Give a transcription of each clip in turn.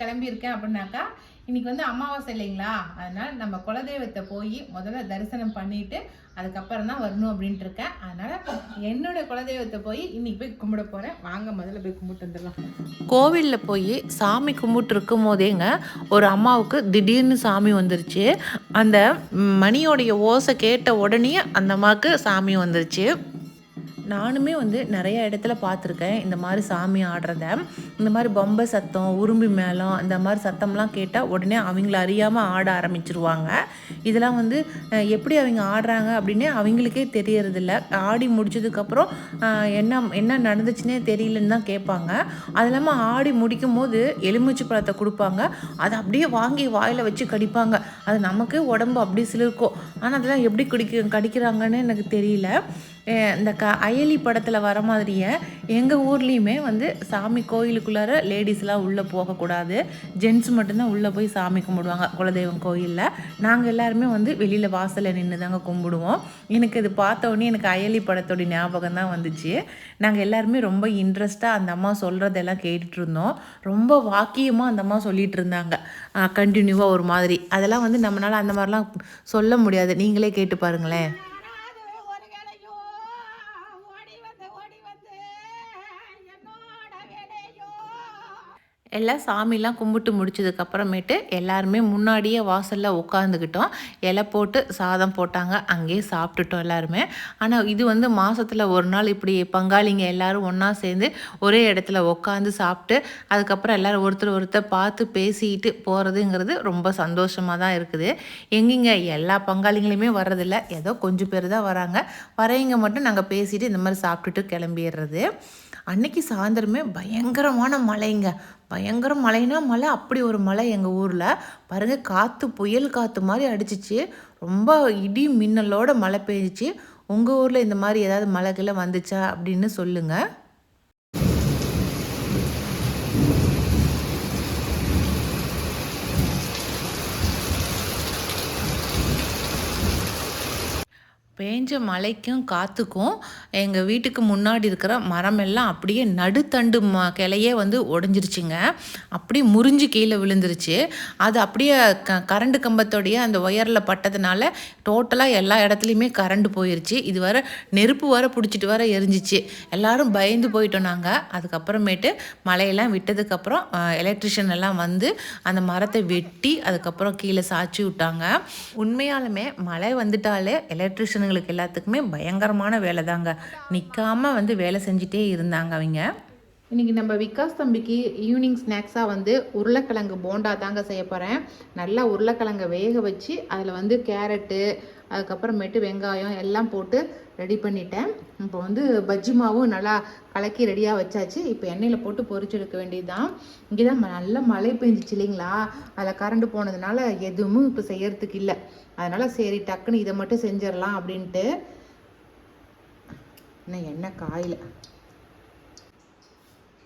கிளம்பியிருக்கேன் அப்படின்னாக்கா இன்னைக்கு வந்து அமாவாசை இல்லைங்களா? அதனால் நம்ம குலதெய்வத்தை போய் முதல்ல தரிசனம் பண்ணிட்டு அதுக்கப்புறம் தான் வரணும் அப்படின்ட்டு இருக்கேன். அதனால் என்னோட குலதெய்வத்தை போய் இன்னைக்கு போய் கும்பிட போகிறேன் வாங்க முதல்ல போய் கும்பிட்டு வந்துடலாம். கோவிலில் போய் சாமி கும்பிட்டு இருக்கும் போதேங்க ஒரு அம்மாவுக்கு திடீர்னு சாமி வந்துருச்சு. அந்த மணியோடைய ஓசை கேட்ட உடனே அந்த அம்மாவுக்கு சாமி வந்துருச்சு. நானுமே வந்து நிறைய இடத்துல பார்த்துருக்கேன். இந்த மாதிரி சாமி ஆடுறத. இந்த மாதிரி பொம்பை சத்தம் உரும்பி மேளம் இந்த மாதிரி சத்தம்லாம் கேட்டால் உடனே அவங்கள அறியாமல் ஆட ஆரம்பிச்சிருவாங்க. இதெல்லாம் வந்து எப்படி அவங்க ஆடுறாங்க அப்படின்னு அவங்களுக்கே தெரியறதில்ல. ஆடி முடிச்சதுக்கப்புறம் என்ன என்ன நடந்துச்சுன்னே தெரியலன்னு தான் கேட்பாங்க. அது இல்லாமல் ஆடி முடிக்கும் போது எலுமிச்சை பழத்தை கொடுப்பாங்க. அதை அப்படியே வாங்கி வாயில் வச்சு கடிப்பாங்க. அது நமக்கு உடம்பு அப்படி சிலிருக்கும். ஆனால் அதெல்லாம் எப்படி குடிக்க கடிக்கிறாங்கன்னு எனக்கு தெரியல. இந்த க அயலி படத்தில் வர மாதிரியே எங்கள் ஊர்லேயுமே வந்து சாமி கோயிலுக்குள்ளார லேடிஸ்லாம் உள்ளே போகக்கூடாது ஜென்ட்ஸ் மட்டும்தான் உள்ளே போய் சாமி கும்பிடுவாங்க குலதெய்வம் கோயிலில். நாங்கள் எல்லாருமே வந்து வெளியில் வாசலில் நின்று தாங்க கும்பிடுவோம். எனக்கு இது பார்த்தோன்னே எனக்கு அயலி படத்தோடைய ஞாபகம் தான் வந்துச்சு. நாங்கள் எல்லாருமே ரொம்ப இன்ட்ரெஸ்ட்டாக அந்த அம்மா சொல்கிறதெல்லாம் கேட்டுட்டு இருந்தோம் ரொம்ப வாக்கியமாக அந்த அம்மா சொல்லிகிட்டு இருந்தாங்க கண்டினியூவாக ஒரு மாதிரி. அதெல்லாம் வந்து நம்மளால் அந்த மாதிரிலாம் சொல்ல முடியாது. நீங்களே கேட்டு பாருங்களேன். எல்லாம் சாமிலாம் கும்பிட்டு முடிச்சதுக்கு அப்புறமேட்டு எல்லாருமே முன்னாடியே வாசலில் உட்காந்துக்கிட்டோம் இலை போட்டு சாதம் போட்டாங்க. அங்கேயே சாப்பிட்டுட்டோம் எல்லாருமே. ஆனால் இது வந்து மாதத்தில் ஒரு நாள் இப்படி பங்காளிங்க எல்லாரும் ஒன்றா சேர்ந்து ஒரே இடத்துல உட்காந்து சாப்பிட்டு அதுக்கப்புறம் எல்லோரும் ஒருத்தர் ஒருத்தர் பார்த்து பேசிக்கிட்டு போகிறதுங்கிறது ரொம்ப சந்தோஷமாக தான் இருக்குது. எங்கேங்க எல்லா பங்காளிங்களுமே வர்றதில்ல. ஏதோ கொஞ்சம் பேர் தான் வராங்க. வரையங்க மட்டும் நாங்கள் பேசிட்டு இந்த மாதிரி சாப்பிட்டுட்டு கிளம்பிடுறது. அன்னைக்கு சாயந்தரமே பயங்கரமான மழைங்க. பயங்கர மழைனா மழை அப்படி ஒரு மழை எங்கள் ஊரில். பாருங்கள் காற்று புயல் காற்று மாதிரி அடிச்சிச்சு. ரொம்ப இடி மின்னலோட மழை பெஞ்சிச்சு உங்கள் ஊரில் இந்த மாதிரி ஏதாவது கீழே வந்துச்சா அப்படின்னு சொல்லுங்கள் பேஞ்ச மழைக்கும் காற்றுக்கும் எங்கள் வீட்டுக்கு முன்னாடி இருக்கிற மரம் எல்லாம் அப்படியே நடுத்தண்டு ம கிளையே வந்து உடஞ்சிருச்சுங்க அப்படியே முறிஞ்சு கீழே விழுந்துருச்சு. அது அப்படியே க கரண்ட் கம்பத்தோடைய அந்த ஒயரில் பட்டதுனால டோட்டலாக எல்லா இடத்துலையுமே கரண்ட் போயிருச்சு. இது வர நெருப்பு வர பிடிச்சிட்டு வர எரிஞ்சிச்சு. எல்லாரும் பயந்து போயிட்டோம் நாங்கள் அதுக்கப்புறமேட்டு மழையெல்லாம் விட்டதுக்கப்புறம் எலக்ட்ரிஷியன் எல்லாம் வந்து அந்த மரத்தை வெட்டி அதுக்கப்புறம் கீழே சாய்ச்சி விட்டாங்க. உண்மையாலுமே மழை வந்துட்டாலே எலக்ட்ரிஷியனுங்களுக்கு எல்லாத்துக்குமே பயங்கரமான வேலை தாங்க நிற்காம வந்து வேலை செஞ்சுட்டே இருந்தாங்க அவங்க. இன்னைக்கு நம்ம விகாஸ் தம்பிக்கு ஈவினிங் ஸ்நாக்ஸாக வந்து உருளைக்கிழங்கு போண்டா தாங்க செய்ய போகிறேன் நல்லா உருளைக்கிழங்கை வேக வச்சு அதில் வந்து கேரட்டு அதுக்கப்புறமேட்டு வெங்காயம் எல்லாம் போட்டு ரெடி பண்ணிட்டேன். இப்போ வந்து பஜ்ஜி மாவும் நல்லா கலக்கி ரெடியாக வச்சாச்சு. இப்போ எண்ணெயில் போட்டு பொரிச்சு எடுக்க வேண்டியதுதான். இங்கே தான் நல்ல மழை பெஞ்சிச்சு இல்லைங்களா? அதில் கரண்ட் போனதுனால எதுவும் இப்போ செய்யறதுக்கு இல்லை. அதனால் சரி டக்குன்னு இதை மட்டும் செஞ்சிடலாம் அப்படின்ட்டு. இன்னும் எண்ணெய் காயில்?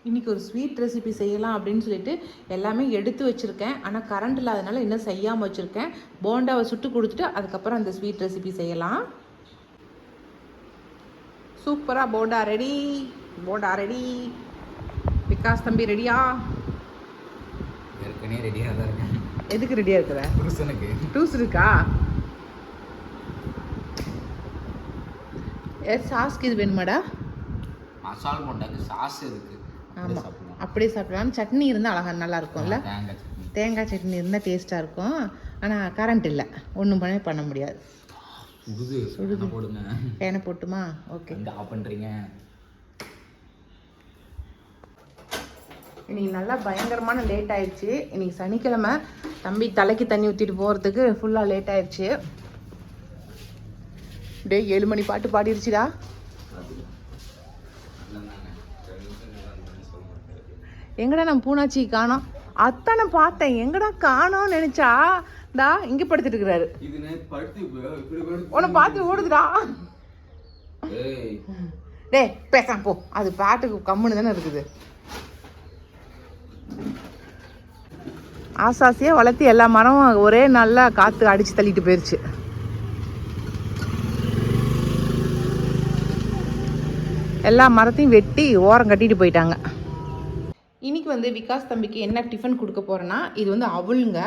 இன்னைக்கு ஒரு ஸ்வீட் ரெசிபி செய்யலாம் அப்படின்னு சொல்லிட்டு எல்லாமே எடுத்து வச்சுருக்கேன். ஆனால் கரண்ட் இல்லாதனால இன்னும் செய்யாமல் வச்சுருக்கேன். போண்டாவை சுட்டு கொடுத்துட்டு அதுக்கப்புறம் அந்த ஸ்வீட் ரெசிபி செய்யலாம். சூப்பராக போண்டா ரெடி போண்டா ரெடி விகாஸ் தம்பி ரெடியா ஏற்கனவே ரெடியாக தான் இருக்கேன். எதுக்கு ரெடியாக இருக்கிற? டூஸ் இருக்கா ஏ சாஸ்க்கு இது வேணுமாடா? மசால் போண்டாக்கு சாஸ் இருக்கு ஆமாம் அப்படியே சாப்பிடலாம். சட்னி இருந்தால் அழகா நல்லா இருக்கும்ல. தேங்காய் சட்னி. இருந்தால் டேஸ்ட்டாக இருக்கும். ஆனால் கரண்ட் இல்லை. ஒன்றும் பண்ண பண்ண முடியாது. சுடுது. சுடுது. போடுங்க. பேனை போட்டுமா? ஓகே. ஆஃப் பண்ணுறீங்க இன்னைக்கு நல்லா பயங்கரமான லேட் ஆயிடுச்சு. இன்னைக்கு சனிக்கிழமை. தம்பி தலைக்கு தண்ணி ஊற்றிட்டு போகிறதுக்கு ஃபுல்லாக லேட் ஆயிடுச்சு. டே ஏழு மணி பாட்டு பாடிருச்சுடா. எங்கடா நான் பூனாச்சி காணோம்? அத்தனை பார்த்தேன். எங்கடா காணோம்னு நினைச்சா? டா இங்க படுத்துட்டு இருக்கிறாரு. உன்னை பார்த்து ஓடுதுடா. டே டேய் பேசாம போ. அது பாட்டுக்கு கம்முன்னு தானே இருக்குது. ஆசாசியா வளர்த்து எல்லா மரமும் ஒரே நல்லா காத்து அடிச்சு தள்ளிட்டு போயிருச்சு. எல்லா மரத்தையும் வெட்டி ஓரம் கட்டிட்டு போயிட்டாங்க. இன்றைக்கி வந்து விகாஸ் தம்பிக்கு என்ன டிஃபன் கொடுக்க போகிறேன்னா இது வந்து அவளுங்க.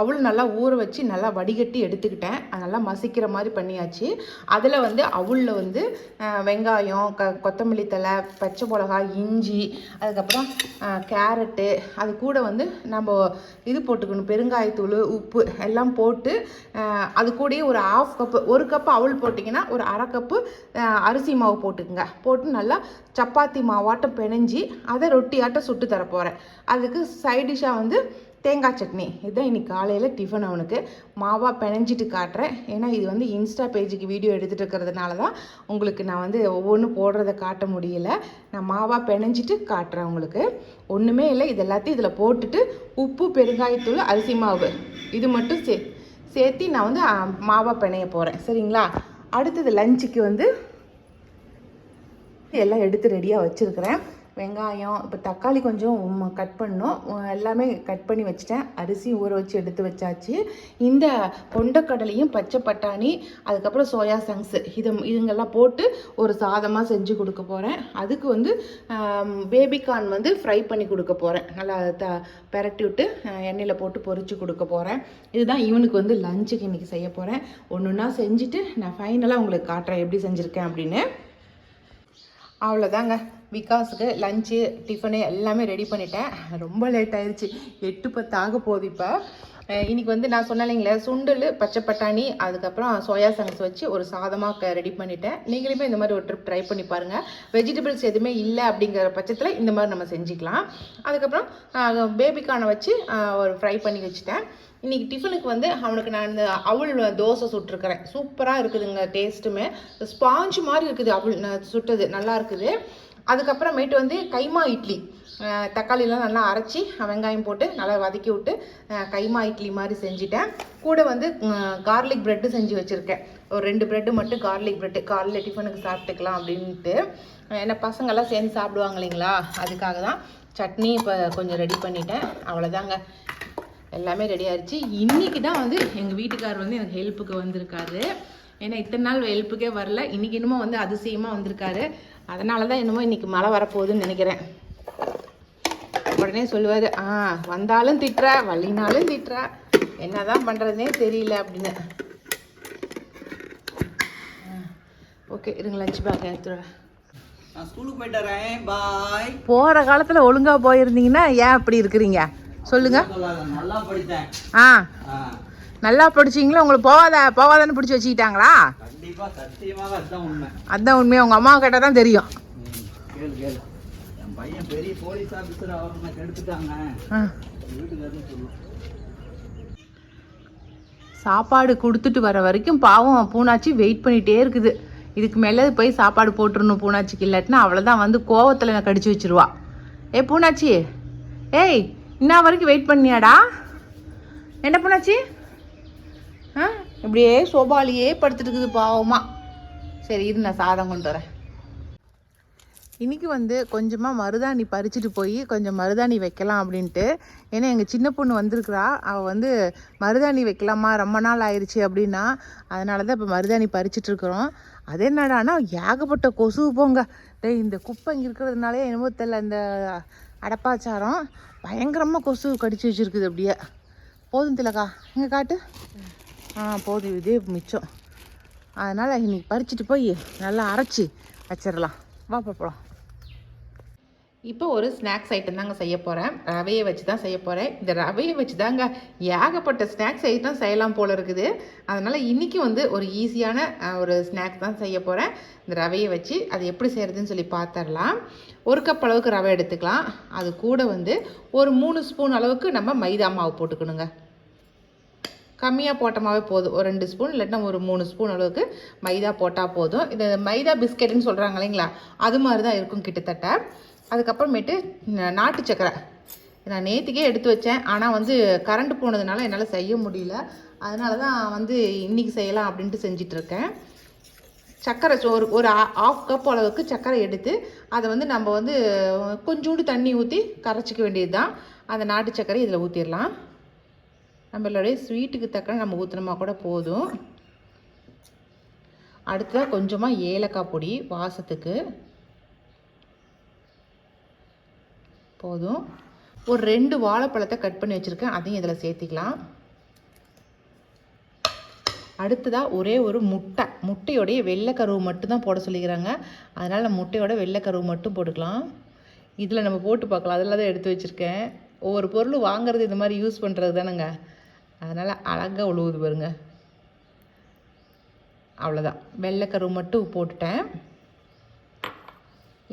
அவள் நல்லா ஊற வச்சு நல்லா வடிகட்டி எடுத்துக்கிட்டேன். அது நல்லா மசிக்கிற மாதிரி பண்ணியாச்சு. அதில் வந்து அவளில் வந்து வெங்காயம் க கொத்தமல்லி தழை பச்சை மிளகாய் இஞ்சி அதுக்கப்புறம் கேரட்டு அது கூட வந்து நம்ம இது போட்டுக்கணும். பெருங்காயத்தூள் உப்பு எல்லாம் போட்டு அது கூடயே ஒரு ஆஃப் கப்பு ஒரு கப்பு அவள் போட்டிங்கன்னா ஒரு அரை கப்பு அரிசி மாவு போட்டுக்குங்க. போட்டு நல்லா சப்பாத்தி மாவாட்டம் பிணைஞ்சி அதை ரொட்டியாட்டம் சுட்டு தரப்போகிறேன் அதுக்கு சைட் டிஷ்ஷாக வந்து தேங்காய் சட்னி. இதுதான் இன்னைக்கு காலையில் டிஃபன் அவனுக்கு. மாவாக பிணைஞ்சிட்டு காட்டுறேன். ஏன்னா இது வந்து இன்ஸ்டா பேஜுக்கு வீடியோ எடுத்துகிட்டு இருக்கிறதுனால தான் உங்களுக்கு நான் வந்து ஒவ்வொன்றும் போடுறத காட்ட முடியல. நான் மாவாக பிணைஞ்சிட்டு காட்டுறேன் உங்களுக்கு. ஒன்றுமே இல்லை. இது எல்லாத்தையும் இதில் போட்டுட்டு உப்பு பெருங்காயத்தூள் அரிசி மாவு இது மட்டும் சே சேர்த்து நான் வந்து மாவாக பிணைய போகிறேன் சரிங்களா? அடுத்தது லஞ்சுக்கு வந்து எல்லாம் எடுத்து ரெடியாக வச்சுருக்கிறேன். வெங்காயம் இப்போ தக்காளி கொஞ்சம் கட் பண்ணோம் எல்லாமே கட் பண்ணி வச்சுட்டேன். அரிசி ஊற வச்சு எடுத்து வச்சாச்சு. இந்த கொண்டக்கடலையும் பச்சை பட்டாணி அதுக்கப்புறம் சோயா சங்ஸ் இது இதுங்கெல்லாம் போட்டு ஒரு சாதமாக செஞ்சு கொடுக்க போகிறேன் அதுக்கு வந்து பேபிகார்ன் வந்து ஃப்ரை பண்ணி கொடுக்க போகிறேன் நல்லா த பெரட்டி விட்டு எண்ணெயில் போட்டு பொறிச்சு கொடுக்க போகிறேன் இதுதான் இவனுக்கு வந்து லஞ்சுக்கு இன்றைக்கி செய்ய போகிறேன் ஒன்று ஒன்றா செஞ்சுட்டு நான் ஃபைனலாக உங்களுக்கு காட்டுறேன் எப்படி செஞ்சுருக்கேன் அப்படின்னு. அவ்வளோதாங்க விகாஸுக்கு லஞ்சு டிஃபனு எல்லாமே ரெடி பண்ணிட்டேன். ரொம்ப லேட் ஆயிடுச்சு எட்டு பத்து ஆக போகுது இப்போ. இன்றைக்கி வந்து நான் சொன்னேன் சுண்டல் பச்சை பட்டாணி அதுக்கப்புறம் சோயா சங்ஸ் வச்சு ஒரு சாதமாக ரெடி பண்ணிட்டேன். நீங்களுமே இந்த மாதிரி ஒரு ட்ரிப் ட்ரை பண்ணி பாருங்கள் வெஜிடபிள்ஸ் எதுவுமே இல்லை அப்படிங்கிற பட்சத்தில் இந்த மாதிரி நம்ம செஞ்சுக்கலாம். அதுக்கப்புறம் பேபிக்கான வச்சு ஒரு ஃப்ரை பண்ணி வச்சுட்டேன். இன்றைக்கி டிஃபனுக்கு வந்து அவனுக்கு நான் இந்த அவள் தோசை சுட்டிருக்கிறேன். சூப்பராக இருக்குதுங்க டேஸ்ட்டுமே ஸ்பாஞ்ச் மாதிரி இருக்குது அவள் சுட்டது நல்லா இருக்குது. அதுக்கப்புறமேட்டு வந்து கைமா இட்லி. தக்காளிலாம் நல்லா அரைச்சி வெங்காயம் போட்டு நல்லா வதக்கி விட்டு கைமா இட்லி மாதிரி செஞ்சுட்டேன். கூட வந்து கார்லிக் ப்ரெட்டு செஞ்சு வச்சுருக்கேன். ஒரு ரெண்டு ப்ரெட்டு மட்டும் கார்லிக் ப்ரெட்டு காலையில் டிஃபனுக்கு சாப்பிட்டுக்கலாம் அப்படின்ட்டு. ஏன்னா பசங்கள்லாம் சேர்ந்து சாப்பிடுவாங்க இல்லைங்களா? அதுக்காக தான் சட்னி இப்போ கொஞ்சம் ரெடி பண்ணிட்டேன். அவ்வளோதாங்க எல்லாமே ரெடி ஆயிடுச்சு இன்னைக்கு தான் வந்து எங்கள் வீட்டுக்கார் வந்து எனக்கு ஹெல்ப்புக்கு வந்திருக்காரு. ஏன்னா இத்தனை நாள் ஹெல்ப்புக்கே வரல. இன்னைக்கு என்னமோ வந்து அதிசயமாக வந்திருக்காரு. அதனால தான் என்னமோ இன்னைக்கு மழை வரப்போகுதுன்னு நினைக்கிறேன். உடனே சொல்லுவார் ஆ வந்தாலும் திட்டுற வள்ளினாலும் திட்டுற. என்னதான் பண்ணுறதுனே தெரியல அப்படின்னு. ஓகே இருங்க லஞ்ச் பேக் எடுத்துடுறேன் போகிற காலத்தில் ஒழுங்காக போயிருந்தீங்கன்னா ஏன் இப்படி இருக்கிறீங்க? படித்தேன். ஆ. நல்லா படிச்சீங்களா? உங்களுக்கு போவாத போவாதான்னு பிடிச்சி வச்சுக்கிட்டாங்களா? அதுதான் உண்மை. உங்கள் அம்மா கேட்டால் தான் தெரியும். சாப்பாடு கொடுத்துட்டு வர வரைக்கும் பாவம். பூனாச்சி வெயிட் பண்ணிகிட்டே இருக்குது. இதுக்கு மேலே போய் சாப்பாடு போட்டுருணும் பூனாச்சிக்கு. இல்லாட்டினா அவ்வளோதான் வந்து கோவத்தில் நான் கடிச்சு வச்சிருவா. ஏ பூனாச்சி. ஏய் இன்ன வரைக்கும் வெயிட் பண்ணியாடா? என்ன பண்ணாச்சு? ஆ இப்படியே சோபாலியே படுத்துட்டு இருக்குது பாவமா. சரி இது நான் சாதம் கொண்டு வரேன். இன்னைக்கு வந்து கொஞ்சமாக மருதாணி பறிச்சுட்டு போய் கொஞ்சம் மருதாணி வைக்கலாம் அப்படின்ட்டு. ஏன்னா எங்கள் சின்ன பொண்ணு வந்திருக்கிறா. அவள் வந்து மருதாணி வைக்கலாமா? ரொம்ப நாள் ஆயிடுச்சு அப்படின்னா அதனால தான் இப்போ மருதாணி பறிச்சுட்டு இருக்கிறோம். அது என்னடானா ஏகப்பட்ட கொசு போங்க. டேய் இந்த குப்பை இங்கே இருக்கிறதுனாலே என்னமோ தெரில இந்த அடப்பாச்சாரம். பயங்கரமாக கொசு கடிச்சு வச்சுருக்குது அப்படியே. போதும் திலக்கா இங்கே காட்டு. ஆ போதும் இதே மிச்சம். அதனால் இன்னைக்கு பறிச்சுட்டு போய் நல்லா அரைச்சி வச்சிடலாம். வா போகலாம் இப்போ ஒரு ஸ்நாக்ஸ் ஐட்டம் தாங்க செய்ய போகிறேன் ரவையை வச்சு தான் செய்ய போகிறேன் இந்த ரவையை வச்சு தாங்க ஏகப்பட்ட ஸ்நாக்ஸ் ஐட்டம் செய்யலாம் போல் இருக்குது. அதனால் இன்றைக்கி வந்து ஒரு ஈஸியான ஒரு ஸ்நாக்ஸ் தான் செய்ய போகிறேன் இந்த ரவையை வச்சு அது எப்படி செய்கிறதுன்னு சொல்லி பார்த்துடலாம் ஒரு கப் அளவுக்கு ரவை எடுத்துக்கலாம். அது கூட வந்து ஒரு மூணு ஸ்பூன் அளவுக்கு நம்ம மைதா மாவு போட்டுக்கணுங்க. கம்மியாக போட்டமாவே போதும். ஒரு ரெண்டு ஸ்பூன் இல்லைன்னா ஒரு மூணு ஸ்பூன் அளவுக்கு மைதா போட்டால் போதும். இந்த மைதா பிஸ்கெட்டுன்னு சொல்கிறாங்க இல்லைங்களா? அது மாதிரி தான் இருக்கும் கிட்டத்தட்ட. அதுக்கப்புறமேட்டு நாட்டு சக்கரை. நான் நேற்றுக்கே எடுத்து வச்சேன். ஆனால் வந்து கரண்ட் போனதுனால என்னால் செய்ய முடியல. அதனால தான் வந்து இன்றைக்கி செய்யலாம் அப்படின்ட்டு செஞ்சிட்ருக்கேன் சர்க்கரை சோ- ஒரு ஒரு ஆஃப் கப் அளவுக்கு சர்க்கரை எடுத்து அதை வந்து நம்ம வந்து கொஞ்சோண்டு தண்ணி ஊற்றி கரைச்சிக்க வேண்டியது தான் அந்த நாட்டு சர்க்கரை இதில் ஊற்றிடலாம் நம்மளுடைய ஸ்வீட்டுக்கு தக்க நம்ம ஊற்றினோமா கூட போதும். அடுத்ததாக கொஞ்சமாக ஏலக்காய் பொடி வாசத்துக்கு. போதும். ஒரு ரெண்டு வாழைப்பழத்தை கட் பண்ணி வச்சுருக்கேன். அதையும் இதில் சேர்த்திக்கலாம். அடுத்ததாக ஒரே ஒரு முட்டை. முட்டையோடைய வெள்ளை கருவு மட்டும் தான் போட சொல்லிக்கிறாங்க. அதனால் நம்ம முட்டையோட வெள்ளைக்கருவு மட்டும் போட்டுக்கலாம். இதில் நம்ம போட்டு பார்க்கலாம். அதில் தான் எடுத்து வச்சுருக்கேன். ஒவ்வொரு பொருள் வாங்குறது இந்த மாதிரி யூஸ் பண்ணுறது தானேங்க. அதனால் அழகாக உழுவுது பாருங்க. அவ்வளோதான் வெள்ளைக்கருவு மட்டும் போட்டுட்டேன்.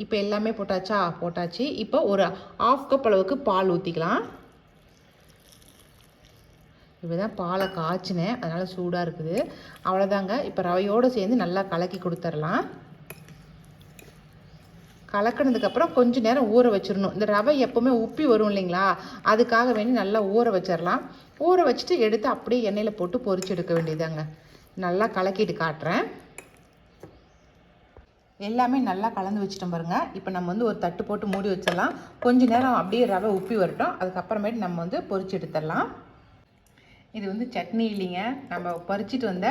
இப்போ எல்லாமே போட்டாச்சா? போட்டாச்சு. இப்போ ஒரு ஆஃப் கப் அளவுக்கு பால் ஊற்றிக்கலாம் இப்போ தான் பாலை காய்ச்சினேன். அதனால் சூடாக இருக்குது. அவ்வளோதாங்க இப்போ ரவையோடு சேர்ந்து நல்லா கலக்கி கொடுத்துர்லாம். கலக்கினதுக்கப்புறம் கொஞ்சம் நேரம் ஊற வச்சிடணும். இந்த ரவை எப்போவுமே உப்பி வரும் இல்லைங்களா? அதுக்காக வேண்டி நல்லா ஊற வச்சிடலாம். ஊற வச்சுட்டு எடுத்து அப்படியே எண்ணெயில் போட்டு பொறிச்சு எடுக்க வேண்டியதாங்க நல்லா கலக்கிட்டு காட்டுறேன். எல்லாமே நல்லா கலந்து வச்சுட்டோம் பாருங்கள் இப்போ நம்ம வந்து ஒரு தட்டு போட்டு மூடி வச்சிடலாம். கொஞ்ச நேரம் அப்படியே ரவை உப்பி வரட்டும். அதுக்கப்புறமேட்டு நம்ம வந்து பொறிச்சு எடுத்துடலாம். இது வந்து சட்னி இல்லைங்க. நம்ம பறிச்சிட்டு வந்த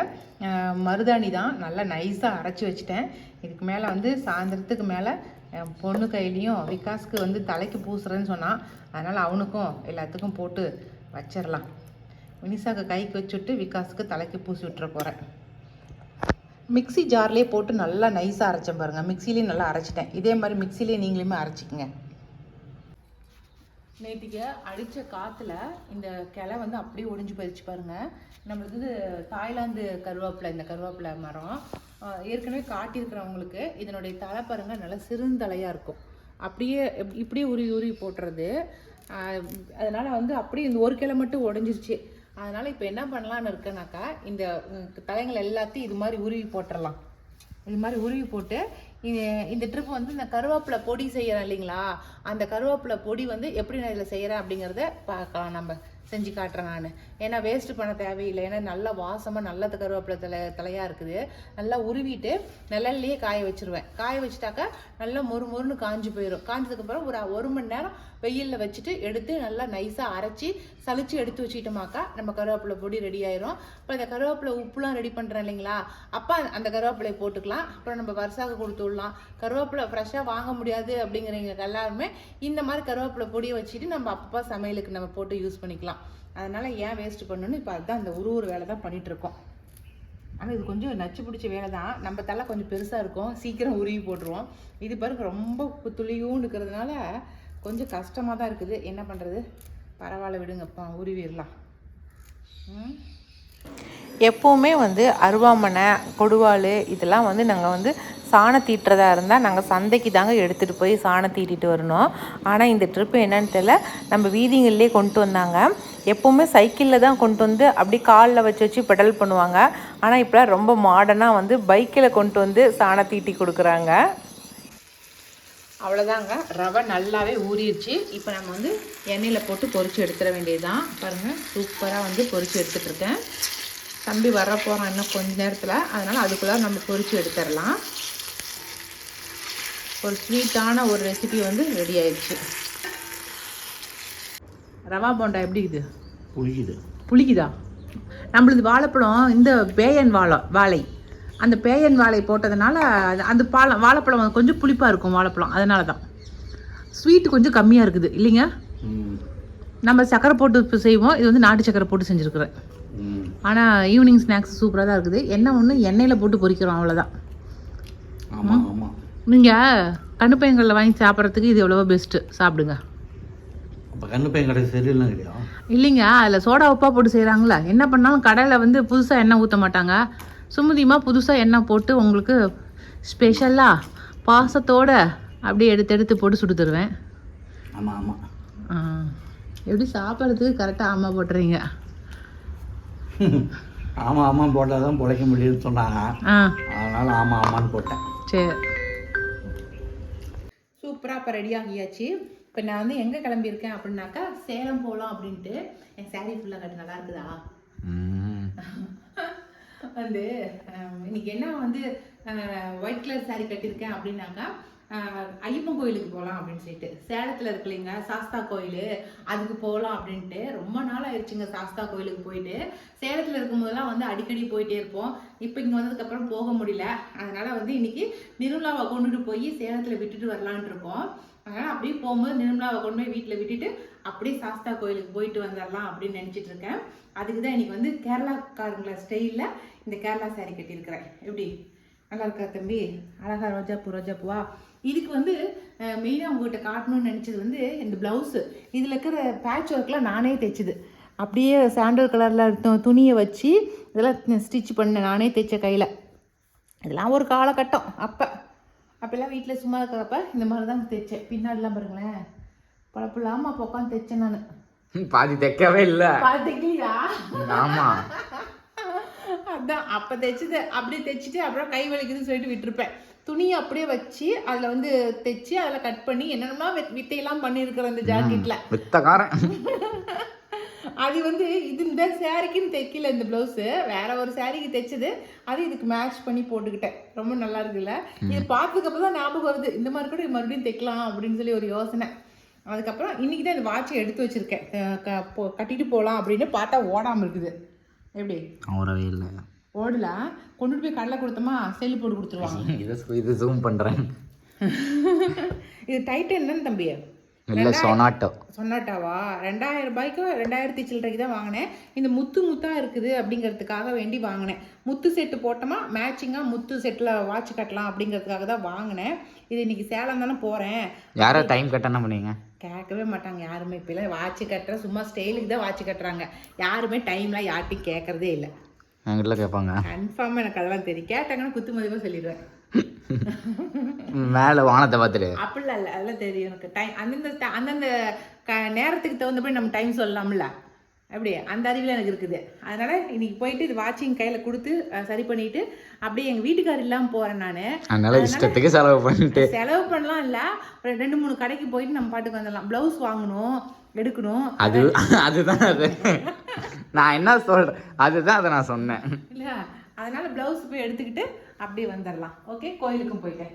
மருதாணி தான் நல்லா நைஸாக அரைச்சி வச்சுட்டேன். இதுக்கு மேலே வந்து சாயந்தரத்துக்கு மேலே என் பொண்ணு கையிலையும் விகாஸ்க்கு வந்து தலைக்கு பூசுறேன்னு சொன்னான் அதனால் அவனுக்கும் எல்லாத்துக்கும் போட்டு வச்சிடலாம். வினிசாக்கு கைக்கு வச்சுட்டு விகாஸுக்கு தலைக்கு பூசி விட்டுற போகிறேன் மிக்ஸி ஜார்லேயே போட்டு நல்லா நைஸாக அரைச்சேன் பாருங்கள் மிக்சிலேயும் நல்லா அரைச்சிட்டேன். இதே மாதிரி மிக்சிலேயே நீங்களுமே அரைச்சிக்கங்க. நேற்றுக்கு அடித்த காற்றுல இந்த கிளை வந்து அப்படியே ஒடிஞ்சு போயிடுச்சு பாருங்கள் நம்மளுக்கு இது தாய்லாந்து கருவேப்பிலை இந்த கருவேப்பிலை மரம். ஏற்கனவே காட்டியிருக்கிறவங்களுக்கு இதனுடைய தலை பாருங்க நல்லா சிறுந்தலையாக இருக்கும். அப்படியே இப்- இப்படியே உருவி உருவி போட்டுறது. அதனால் வந்து அப்படியே இந்த ஒரு கிளை மட்டும் உடஞ்சிருச்சு அதனால் இப்போ என்ன பண்ணலான்னு இருக்கேனாக்கா இந்த உம், தலைங்கள் எல்லாத்தையும் இது மாதிரி உருவி போட்டுடலாம் இது மாதிரி உருவி போட்டு இது இந்த ட்ரிப் வந்து இந்த கருவேப்பிலை பொடி செய்கிறேன் இல்லைங்களா? அந்த கருவேப்பிலை பொடி வந்து எப்படி நான் இதில் செய்கிறேன் அப்படிங்கிறத பார்க்கலாம் நம்ம. செஞ்சு காட்டுறேன் நான். ஏன்னா வேஸ்ட்டு பண்ண தேவையில்லை. ஏன்னா நல்லா வாசமாக நல்ல கருவேப்பிலை தலை தலையாக இருக்குது. நல்லா உருவிட்டு நிழல்லையே காய வச்சிருவேன். காய வச்சுட்டாக்கா நல்லா மொறு மொறுன்னு காஞ்சி போயிடும் காஞ்சதுக்கப்புறம் ஒரு ஒரு மணி நேரம் வெயிலில் வச்சுட்டு எடுத்து நல்லா நைஸாக அரைச்சி சளிச்சு எடுத்து வச்சுக்கிட்டோமாக்கா நம்ம கருவேப்பிலை பொடி ரெடி ஆயிரும். அப்புறம் இந்த கருவேப்பிலை உப்புலாம் ரெடி பண்ணுறோம் இல்லைங்களா? அப்போ அந்த கருவேப்பிலையை போட்டுக்கலாம். அப்புறம் நம்ம வருஷாக கொடுத்து விடலாம். கருவேப்பிலை ஃப்ரெஷ்ஷாக வாங்க முடியாது அப்படிங்கிறவங்களுக்கு எல்லாருமே இந்த மாதிரி கருவேப்பிலை பொடியை வச்சுட்டு நம்ம அப்பப்போ சமையலுக்கு நம்ம போட்டு யூஸ் பண்ணிக்கலாம். அதனால் ஏன் வேஸ்ட் பண்ணணும்னு இப்போ அதுதான் அந்த ஒரு ஒரு வேலை தான் பண்ணிகிட்ருக்கோம் ஆனால் இது கொஞ்சம் நச்சு பிடிச்ச வேலை தான் நம்ம தலை கொஞ்சம் பெருசாக இருக்கும். சீக்கிரம் உருவி போட்டுருவோம். இது பாருங்க ரொம்ப துளியும் இருக்கிறதுனால கொஞ்சம் கஷ்டமாக தான் இருக்குது. என்ன பண்ணுறது பரவாயில்ல விடுங்கப்பா உருவிடலாம் ம்? எப்போவுமே வந்து அருவாமனை கொடுவாள் இதெல்லாம் வந்து நாங்கள் வந்து சாணம் தீட்டுறதா இருந்தால் நாங்கள் சந்தைக்கு தாங்க எடுத்துகிட்டு போய் சாணம் தீட்டிட்டு வரணும். ஆனால் இந்த ட்ரிப்பு என்னன்னு தெரியல. நம்ம வீதிங்கள்லேயே கொண்டு வந்தாங்க. எப்போவுமே சைக்கிளில் தான் கொண்டு வந்து அப்படி காலில் வச்சு வச்சு பெடல் பண்ணுவாங்க. ஆனால் இப்போலாம் ரொம்ப மாடர்னாக வந்து பைக்கில் கொண்டு வந்து சாணம் தீட்டி கொடுக்குறாங்க. அவ்வளோதாங்க ரவை நல்லாவே ஊறிடுச்சு. இப்போ நம்ம வந்து எண்ணெயில் போட்டு பொரிச்சு எடுத்துட வேண்டியதுதான். பாருங்கள் சூப்பராக வந்து பொரிச்சு எடுத்துட்டு இருக்கேன் தம்பி வர போகிறான் இன்னும் கொஞ்ச நேரத்தில். அதனால் அதுக்குள்ளே நம்ம பொரிச்சு எடுத்துடலாம். ஒரு ஸ்வீட்டான ஒரு ரெசிபி வந்து ரெடி ஆயிடுச்சு. ரவா போண்டா எப்படி இது புளிக்குது. புளிக்குதா? நம்மளது வாழைப்பழம் இந்த பேயன் வாழை வாழை. அந்த பேயன் வாழை போட்டதுனால அது- அந்த பாலம் வாழைப்பழம் கொஞ்சம் புளிப்பாக இருக்கும் வாழைப்பழம். அதனால தான் ஸ்வீட் கொஞ்சம் கம்மியாக இருக்குது. இல்லைங்க? நம்ம சக்கரை போட்டு இப்போ செய்வோம். இது வந்து நாட்டு சக்கரை போட்டு செஞ்சுருக்குறேன். ஆனால் ஈவினிங் ஸ்நாக்ஸ் சூப்பராக தான் இருக்குது. என்ன ஒன்று எண்ணெயில் போட்டு பொரிக்கிறோம் அவ்வளோதான் ஆமாம் ஆமாம் நீங்கள் கண்ணுப்பையங்களில் வாங்கி சாப்பிட்றதுக்கு இது எவ்வளவோ பெஸ்ட்டு சாப்பிடுங்க. இல்லைங்க அதில் சோடா உப்பா போட்டு செய்கிறாங்களே என்ன பண்ணாலும் கடையில் வந்து புதுசாக எண்ணெய் ஊற்ற மாட்டாங்க. சுமதியமாக புதுசாக எண்ணெய் போட்டு உங்களுக்கு ஸ்பெஷலாக பாசத்தோட அப்படியே எடுத்து எடுத்து போட்டு சுட்டு தருவேன். ஆமாம் ஆமாம் ஆ, எப்படி சாப்பிட்றதுக்கு கரெக்டாக ஆமாம் போட்டுறீங்க? ஆமாம் ஆமாம் போட்டால் தான் பிழைக்க முடியும்னு சொன்னாங்க. ஆ. அதனால் ஆமாம் ஆமான்னு போட்டேன். சரி. சூப்பராக இப்போ ரெடி ஆகியாச்சு. இப்போ நான் வந்து எங்கே கிளம்பியிருக்கேன் அப்படின்னாக்கா சேலம் போகலாம் அப்படின்ட்டு. என் saree ஃபுல்லாக கட்டு நல்லா இருக்குதா? வந்து இன்னைக்கு என்ன வந்து ஒயிட் கலர் சாரி கட்டியிருக்கேன் அப்படின்னாக்கா ஐயப்பன் கோயிலுக்கு போகலாம் அப்படின்னு சொல்லிட்டு. சேலத்தில் இருக்கு இல்லைங்க சாஸ்தா கோயில் அதுக்கு போகலாம் அப்படின்ட்டு ரொம்ப நாள் ஆயிடுச்சுங்க சாஸ்தா கோயிலுக்கு போயிட்டு. சேலத்தில் இருக்கும்போதெல்லாம் வந்து அடிக்கடி போயிட்டே இருப்போம். இப்போ இங்கே வந்ததுக்கப்புறம் போக முடியல. அதனால் வந்து இன்னைக்கு நிர்மலாவை கொண்டுட்டு போய் சேலத்தில் விட்டுட்டு வரலான் இருக்கோம். அதனால் அப்படியே போகும்போது நிர்மலாவை கொண்டு போய் வீட்டில் விட்டுட்டு அப்படியே சாஸ்தா கோயிலுக்கு போயிட்டு வந்துடலாம் அப்படின்னு நினச்சிட்டு இருக்கேன். அதுக்கு தான் இன்றைக்கி வந்து கேரளாக்காரங்கள ஸ்டைலில் இந்த கேரளா saree கட்டியிருக்கிறேன். எப்படி? நல்லா இருக்கா தம்பி? அழகா ரோஜாப்பூ ரோஜாப்பூவா இதுக்கு வந்து மெயினாக உங்ககிட்ட காட்டணும்னு நினச்சது வந்து இந்த ப்ளவுஸு இதில் இருக்கிற பேட்ச் ஒர்க்லாம் நானே தைச்சது. அப்படியே சாண்டல் கலரில் துணியை வச்சு இதெல்லாம் ஸ்டிச் பண்ணேன். நானே தைச்ச கையில். இதெல்லாம் ஒரு காலகட்டம். அப்போ. அப்போல்லாம் வீட்டில் சும்மா இருக்கிறப்ப இந்த மாதிரி தான் தைச்சேன். பின்னாடிலாம் பாருங்களேன். பழப்பு இல்லாமல் அப்போ உட்காந்து தைச்சேன் நான். பாதி தைக்கவே இல்ல. பார்த்துக்கலையா ஆமா. அதான் அப்போ தைச்சது அப்படியே தைச்சிட்டு அப்புறம் கை வலிக்குதுன்னு சொல்லிட்டு விட்டுருப்பேன். துணியை அப்படியே வச்சு அதில் வந்து தைச்சு அதில் கட் பண்ணி என்னென்னமா வித்- வித்தையெல்லாம் பண்ணியிருக்கிறேன் அந்த ஜாக்கெட்டில் வித்தக்காரன். அது வந்து இது இந்த சாரிக்குன்னு தைக்கல இந்த ப்ளவுஸு. வேற ஒரு சாரிக்கு தைச்சது. அது இதுக்கு மேட்ச் பண்ணி போட்டுக்கிட்டேன். ரொம்ப நல்லா இருக்குல்ல. இது பார்த்ததுக்கப்புறம் தான் ஞாபகம் வருது. இந்த மாதிரி கூட மறுபடியும் தைக்கலாம் அப்படின்னு சொல்லி ஒரு யோசனை. அதுக்கப்புறம் இன்னைக்கு தான் இந்த வாட்சை எடுத்து வச்சிருக்கேன். க- போ- கட்டிட்டு போகலாம் அப்படின்னு பார்த்தா ஓடாமல் இருக்குது. எப்படி? அவரவே இல்ல. ஓடலாம் கொண்டுட்டு போய் கடலை கொடுத்தோமா? செல்லு போட்டு கொடுத்துருவாங்க. இது இது ஜூம் பண்றேன். இது டைட்டன் என்னன்னு தம்பி? இல்ல சொனாட்டோ சொன்னாட்டாவா ரெண்டாயிரம் ரூபாய்க்கு ரெண்டாயிரத்தி சில்லறைக்கு தான் வாங்கினேன். இந்த முத்து முத்தா இருக்குது அப்படிங்கிறதுக்காக வேண்டி வாங்கினேன். முத்து செட்டு போட்டோமா? மேட்சிங்காக முத்து செட்டில் வாட்ச் கட்டலாம் அப்படிங்கிறதுக்காக தான் வாங்கினேன். இது இன்னைக்கு சேலம் தானே போகிறேன் யாரோ டைம் கட்ட என்ன பண்ணீங்க? கேட்கவே மாட்டாங்க யாருமே. இப்போலாம் வாட்ச் கட்டுற சும்மா ஸ்டைலுக்கு தான் வாட்ச் கட்டுறாங்க. யாருமே டைம்லாம் யார்ட்டையும் கேட்கறதே இல்லை. என்கிட்ட கேட்பாங்க. கன்ஃபார்மாக எனக்கு அதெல்லாம் தெரியும். கேட்டாங்கன்னா குத்து மதிப்பாக சொல்லிடுவேன். மேல வானத்தை பார்த்துட்டு அப்படிலாம் இல்லை அதெல்லாம் தெரியும் எனக்கு. டைம் அந்தந்த அந்தந்த நேரத்துக்கு தகுந்தபடி நம்ம டைம் சொல்லலாம்ல. அப்படி அந்த அறிவில் எனக்கு இருக்குது. அதனால இன்னைக்கு போயிட்டு இது வாட்சிங் கையில் கொடுத்து சரி பண்ணிட்டு அப்படியே எங்கள் வீட்டுக்கார் இல்லாமல் போகிறேன் நான். அதனால இஷ்டத்துக்கு செலவு பண்ணிட்டு. செலவு பண்ணலாம் இல்லை. ஒரு ரெண்டு மூணு கடைக்கு போயிட்டு நம்ம பாட்டுக்கு வந்துடலாம். ப்ளவுஸ் வாங்கணும் எடுக்கணும். அது அதுதான் அது. நான் என்ன சொல்றேன் அதுதான் அதை நான் சொன்னேன். இல்லை அதனால ப்ளவுஸ் போய் எடுத்துக்கிட்டு அப்படியே வந்துடலாம். ஓகே கோயிலுக்கும் போயிட்டேன்.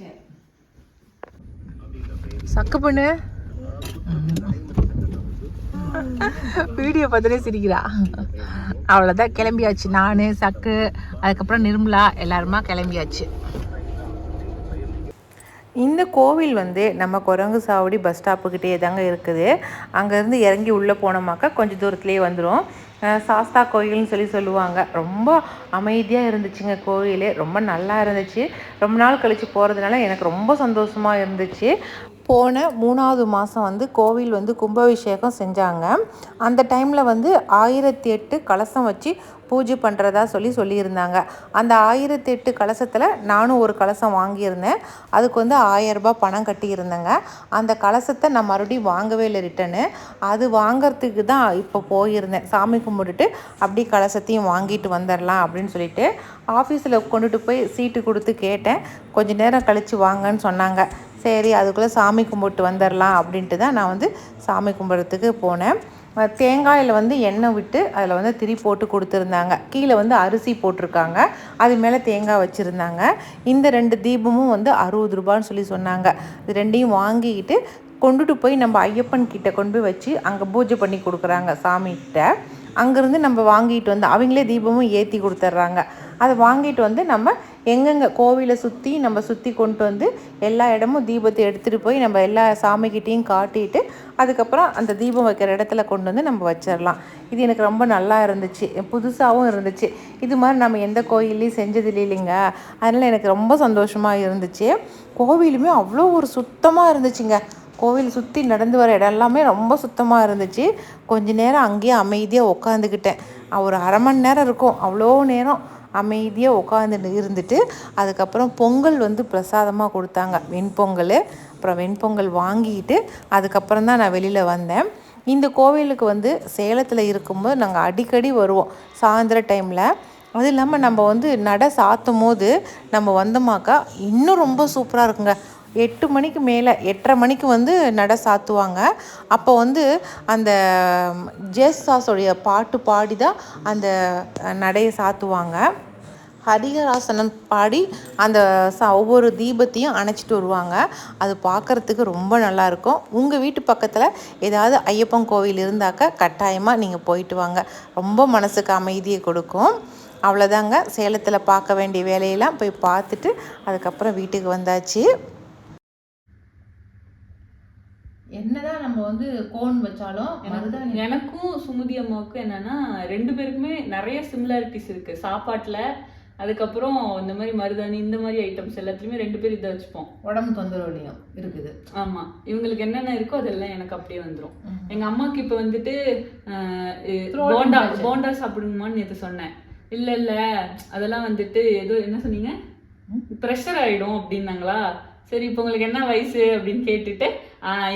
சரி. சக்கு பண்ணு. வீடியோ பார்த்துட்டே சிரிக்கிறா. அவ்வளோதான் கிளம்பியாச்சு. நான் சக்கு அதுக்கப்புறம் நிர்மலா எல்லாருமா கிளம்பியாச்சு. இந்த கோவில் வந்து நம்ம குரங்கு சாவடி பஸ் ஸ்டாப்புக்கிட்டே தாங்க இருக்குது. அங்கேருந்து இறங்கி உள்ளே போனோமாக்கா கொஞ்சம் தூரத்துலேயே வந்துடும் சாஸ்தா கோயில்னு சொல்லி சொல்லுவாங்க. ரொம்ப அமைதியாக இருந்துச்சுங்க கோயில் ரொம்ப நல்லா இருந்துச்சு. ரொம்ப நாள் கழித்து போகிறதுனால எனக்கு ரொம்ப சந்தோஷமாக இருந்துச்சு. போன மூணாவது மாதம் வந்து கோவில் வந்து கும்பாபிஷேகம் செஞ்சாங்க. அந்த டைமில் வந்து ஆயிரத்தி எட்டு கலசம் வச்சு பூஜை பண்ணுறதா சொல்லி சொல்லியிருந்தாங்க. அந்த ஆயிரத்தி எட்டு கலசத்தில் நானும் ஒரு கலசம் வாங்கியிருந்தேன். அதுக்கு வந்து ஆயரரூபா பணம் கட்டியிருந்தேங்க. அந்த கலசத்தை நான் மறுபடியும் வாங்கவே இல்லை ரிட்டனு. அது வாங்கறதுக்கு தான் இப்போ போயிருந்தேன். சாமி கும்பிட்டுட்டு அப்படி கலசத்தையும் வாங்கிட்டு வந்துடலாம் அப்படின்னு சொல்லிட்டு ஆஃபீஸில் கொண்டுட்டு போய் சீட்டு கொடுத்து கேட்டேன். கொஞ்ச நேரம் கழித்து வாங்கன்னு சொன்னாங்க. சரி அதுக்குள்ளே சாமி கும்பிட்டு வந்துடலாம் அப்படின்ட்டு தான் நான் வந்து சாமி கும்பிட்றதுக்கு போனேன். தேங்காயில் வந்து எண்ணெய் விட்டு அதில் வந்து திரி போட்டு கொடுத்துருந்தாங்க. கீழே வந்து அரிசி போட்டிருக்காங்க. அது மேலே தேங்காய் வச்சுருந்தாங்க. இந்த ரெண்டு தீபமும் வந்து அறுபது ரூபான்னு சொல்லி சொன்னாங்க. இது ரெண்டையும் வாங்கிக்கிட்டு கொண்டுட்டு போய் நம்ம ஐயப்பன் கிட்ட கொண்டு போய் வச்சு அங்கே பூஜை பண்ணி கொடுக்குறாங்க சாமிகிட்ட. அங்கேருந்து நம்ம வாங்கிட்டு வந்து அவங்களே தீபமும் ஏற்றி கொடுத்துட்றாங்க அதை வாங்கிட்டு வந்து நம்ம எங்கெங்கே கோவிலை சுற்றி நம்ம சுற்றி கொண்டு வந்து எல்லா இடமும் தீபத்தை எடுத்துகிட்டு போய் நம்ம எல்லா சாமிக்கிட்டேயும் காட்டிட்டு அதுக்கப்புறம் அந்த தீபம் வைக்கிற இடத்துல கொண்டு வந்து நம்ம வச்சிடலாம் இது எனக்கு ரொம்ப நல்லா இருந்துச்சு. புதுசாகவும் இருந்துச்சு. இது மாதிரி நம்ம எந்த கோயில்லையும் செஞ்சது இல்லைங்க. அதனால் எனக்கு ரொம்ப சந்தோஷமாக இருந்துச்சு. கோவிலுமே அவ்வளோ ஒரு சுத்தமாக இருந்துச்சுங்க. கோவில் சுற்றி நடந்து வர இடம் எல்லாமே ரொம்ப சுத்தமாக இருந்துச்சு. கொஞ்ச நேரம் அங்கேயே அமைதியாக உட்காந்துக்கிட்டேன் ஒரு அரை மணி நேரம் இருக்கும். அவ்வளோ நேரம் அமைதியாக உட்காந்து இருந்துட்டு அதுக்கப்புறம் பொங்கல் வந்து பிரசாதமாக கொடுத்தாங்க. வெண்பொங்கல் அப்புறம் வெண்பொங்கல் வாங்கிட்டு அதுக்கப்புறம் தான் நான் வெளியில் வந்தேன். இந்த கோவிலுக்கு வந்து சேலத்தில் இருக்கும்போது நாங்கள் அடிக்கடி வருவோம் சாயந்தர டைமில். அது இல்லாமல் நம்ம வந்து நட சாத்தும் போது நம்ம வந்தோமாக்கா இன்னும் ரொம்ப சூப்பராக இருக்குங்க. எட்டு மணிக்கு மேலே எட்டரை மணிக்கு வந்து நட சாத்துவாங்க. அப்போ வந்து அந்த ஜேசாஸோடைய பாட்டு பாடி தான் அந்த நடையை சாத்துவாங்க. ஹரிஹராசனம் பாடி அந்த ச ஒவ்வொரு தீபத்தையும் அணைச்சிட்டு வருவாங்க. அது பார்க்குறதுக்கு ரொம்ப நல்லாயிருக்கும் உங்கள் வீட்டு பக்கத்தில் ஏதாவது ஐயப்பன் கோவில் இருந்தாக்கா கட்டாயமாக நீங்கள் போயிட்டு வாங்க. ரொம்ப மனசுக்கு அமைதியை கொடுக்கும். அவ்வளோதாங்க சேலத்தில் பார்க்க வேண்டிய வேலையெல்லாம் போய் பார்த்துட்டு அதுக்கப்புறம் வீட்டுக்கு வந்தாச்சு. என்னதான் நம்ம வந்து கோன் வச்சாலும் மருதாணி எனக்கும் சுமதி அம்மாவுக்கும் என்னன்னா ரெண்டு பேருக்குமே நிறைய சிமிலாரிட்டிஸ் இருக்கு. சாப்பாட்டுல அதுக்கப்புறம் இந்த மாதிரி மருதாணி இந்த மாதிரி ஐட்டம்ஸ் எல்லாத்துலயுமே ரெண்டு பேரும் இதை வச்சுப்போம். உடம்பு தொந்தரவுலையும் இருக்குது. ஆமா. இவங்களுக்கு என்னென்ன இருக்கோ அதெல்லாம் எனக்கு அப்படியே வந்துரும். எங்க அம்மாக்கு இப்ப வந்துட்டு போண்டா. போண்டா சாப்பிடணுமான்னு நேத்து சொன்னேன். இல்ல இல்ல. அதெல்லாம் வந்துட்டு ஏதோ என்ன சொன்னீங்க? ப்ரெஷர் ஆயிடும் அப்படின்னாங்களா? சரி இப்போ உங்களுக்கு என்ன வயசு அப்படின்னு கேட்டுட்டு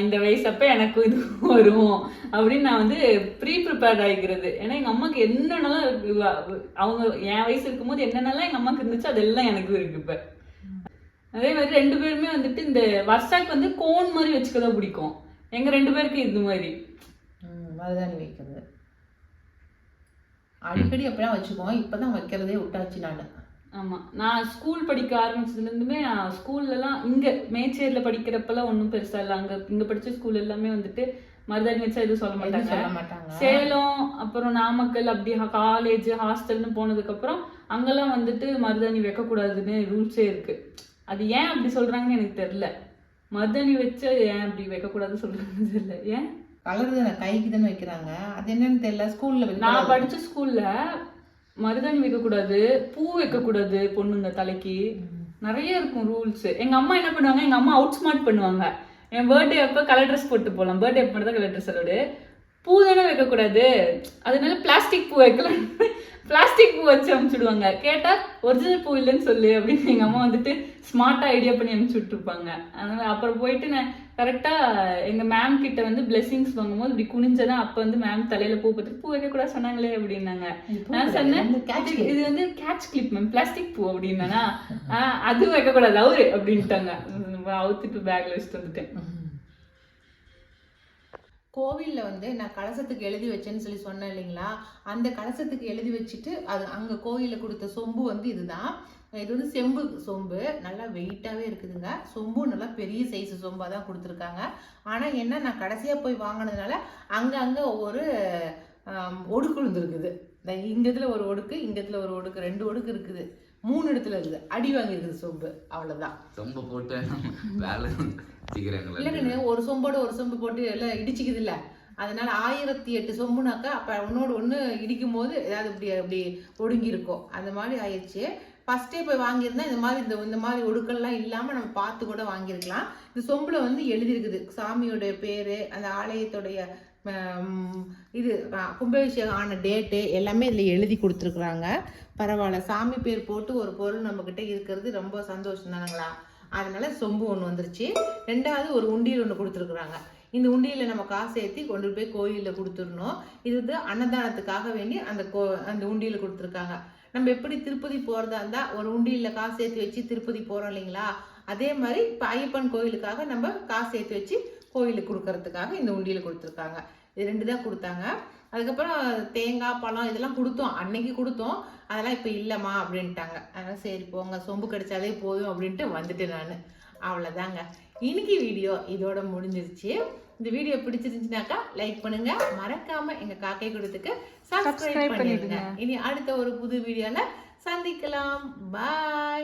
இந்த வயசு எனக்கு இது வரும். அப்படின்னு நான் வந்து ப்ரீ ப்ரிப்பேர்ட் ஆகிக்கிறது ஏன்னா எங்கள் அம்மாவுக்கு என்னென்னலாம் அவங்க என் வயசு இருக்கும்போது என்னென்னலாம் எங்கள் அம்மாவுக்கு இருந்துச்சு அதெல்லாம் எனக்கும் இருக்கு இப்போ. அதே மாதிரி ரெண்டு பேருமே வந்துட்டு இந்த வர்ஷாக்கு வந்து கோன் மாதிரி வச்சுக்கதா பிடிக்கும். எங்க ரெண்டு பேருக்கு இது மாதிரி. ம், மருதாணி வைக்கிறது அடிக்கடி அப்படிலாம் வச்சுக்குவோம். இப்போதான் வைக்கிறதே விட்டாச்சு நான். ஆமா. நான் ஸ்கூல் படிக்க ஆரம்பிச்சதுல இருந்துமே ஸ்கூல்ல எல்லாம் இங்க மேச்சேரியில படிக்கிறப்பெல்லாம் ஒண்ணும் பெருசா இல்ல. அங்க இங்க படிச்ச ஸ்கூல் எல்லாமே வந்துட்டு மருதாணி வச்சா எதுவும் சொல்ல மாட்டாங்க. சொல்ல மாட்டாங்க. சேலம் அப்புறம் நாமக்கல் அப்படி காலேஜ் ஹாஸ்டல்னு போனதுக்கு அப்புறம் அங்கெல்லாம் வந்துட்டு மருதாணி வைக்கக்கூடாதுன்னு ரூல்ஸே இருக்கு. அது ஏன் அப்படி சொல்றாங்கன்னு எனக்கு தெரியல. மருதாணி வச்சு ஏன் அப்படி வைக்கக்கூடாதுன்னு சொல்றாங்கன்னு தெரியல. ஏன்? கலர் கைக்கு தானே வைக்கிறாங்க. அது என்னன்னு தெரியல. ஸ்கூல்ல நான் படிச்ச ஸ்கூல்ல மருதாணி வைக்கக்கூடாது பூ வைக்கக்கூடாது பொண்ணுங்க தலைக்கு. நிறைய இருக்கும் ரூல்ஸ் எங்க அம்மா என்ன பண்ணுவாங்க? எங்க அம்மா அவுட் ஸ்மார்ட் பண்ணுவாங்க. என் பர்த்டே அப்ப கலர் ட்ரெஸ் போட்டு போகலாம் பர்த்டே அப்ப மட்டும் தான் கலர் ட்ரெஸ் அதோடு பூ தானே வைக்கக்கூடாது. அதனால பிளாஸ்டிக் பூ வைக்கலாம். பிளாஸ்டிக் பூ வச்சு அனுப்பிச்சுடுவாங்க கேட்டா ஒரிஜினல் பூ இல்லைன்னு சொல்லு அப்படின்னு எங்க அம்மா வந்துட்டு ஸ்மார்ட்டா ஐடியா பண்ணி அனுப்பிச்சு விட்டுருப்பாங்க அதனால அப்புறம் போயிட்டு நான் கரெக்டா எங்க மேம் கிட்ட வந்து பிளெஸிங்ஸ் வாங்கும்போது இப்படி குனிஞ்சதான் அப்ப வந்து மேம் தலையில பூ பத்தி பூ வைக்க கூட சொன்னாங்களே அப்படின்னாங்க. நான் சொன்னேன் இது- இது வந்து கேட்ச் கிளிப் மேம் பிளாஸ்டிக் பூ அப்படின்னா அது வைக்க கூடாது அவரு அப்படின்ட்டாங்க அவுத்துட்டு பேக்ல வச்சுட்டு வந்துட்டேன். கோவில்ல வந்து நான் கலசத்துக்கு எழுதி வச்சேன்னு சொல்லி சொன்னேன் இல்லைங்களா? அந்த கலசத்துக்கு எழுதி வச்சுட்டு அது அங்கே கோயிலில் கொடுத்த சொம்பு வந்து இதுதான். இது வந்து செம்பு சொம்பு. நல்லா வெயிட்டாகவே இருக்குதுங்க. சொம்பும் நல்லா பெரிய சைஸ் சொம்பாக தான் கொடுத்துருக்காங்க. ஆனால் என்ன நான் கடைசியாக போய் வாங்கினதுனால அங்கங்கே ஒவ்வொரு ஆம், ஒடுக்கு விழுந்துருக்குது. இந்த இங்கத்தில் ஒரு ஒடுக்கு இங்கத்தில் ஒரு ஒடுக்கு ரெண்டு ஒடுக்கு இருக்குது. மூணு இடத்துல இருக்குது அடி வாங்கியிருக்குது சொம்பு. அவ்வளவுதான். ரொம்ப போட்டு வேலை இல்லைங்கண்ணு ஒரு சொம்போட ஒரு சொம்பு போட்டு எல்லாம் இடிச்சுக்குது இல்ல அதனால ஆயிரத்தி எட்டு சொம்புனாக்கா அப்ப ஒன்னோட ஒண்ணு இடிக்கும் போது ஏதாவது இப்படி அப்படி ஒடுங்கி இருக்கும் அந்த மாதிரி ஆயிடுச்சு. ஃபர்ஸ்டே போய் வாங்கியிருந்தா இந்த மாதிரி இந்த இந்த மாதிரி ஒடுக்கெல்லாம் இல்லாம நம்ம பார்த்து கூட வாங்கியிருக்கலாம். இந்த சொம்புல வந்து எழுதியிருக்குது. சாமியோட பேரு அந்த ஆலயத்துடைய இது கும்பாபிஷேகம் ஆன டேட்டு எல்லாமே இதில் எழுதி கொடுத்துருக்குறாங்க. பரவாயில்ல. சாமி பேர் போட்டு ஒரு பொருள் நம்மக்கிட்ட இருக்கிறது ரொம்ப சந்தோஷம் தானுங்களா? அதனால சொம்பு ஒன்று வந்துருச்சு. ரெண்டாவது ஒரு உண்டியல் ஒன்று கொடுத்துருக்குறாங்க. இந்த உண்டியில் நம்ம காசு ஏற்றி கொண்டு போய் கோயிலில் கொடுத்துடணும். இது வந்து அன்னதானத்துக்காக வேண்டி அந்த கோ அந்த உண்டியில் கொடுத்துருக்காங்க. நம்ம எப்படி திருப்பதி போகிறதா இருந்தால் ஒரு உண்டியில் காசு ஏற்றி வச்சு திருப்பதி போகிறோம் இல்லைங்களா? அதே மாதிரி இப்போ ஐயப்பன் கோயிலுக்காக நம்ம காசு ஏற்றி வச்சு கோயிலுக்கு கொடுக்கறதுக்காக இந்த உண்டியில் கொடுத்துருக்காங்க. இது ரெண்டு தான் கொடுத்தாங்க. அதுக்கப்புறம் தேங்காய் பழம் இதெல்லாம் கொடுத்தோம். அன்னைக்கு கொடுத்தோம். அதெல்லாம் இப்போ இல்லைம்மா அப்படின்ட்டாங்க. அதனால் சரி போங்க சொம்பு கிடைச்சாலே போதும் அப்படின்ட்டு வந்துட்டேன் நான். அவ்வளோதாங்க இன்னைக்கு வீடியோ இதோட முடிஞ்சிருச்சு. இந்த வீடியோ பிடிச்சிருந்துச்சுனாக்கா லைக் பண்ணுங்க. மறக்காம எங்க காக்கை கொடுத்துக்கு சப்ஸ்கிரைப் பண்ணிடுங்க. இனி அடுத்த ஒரு புது வீடியோல சந்திக்கலாம். பாய்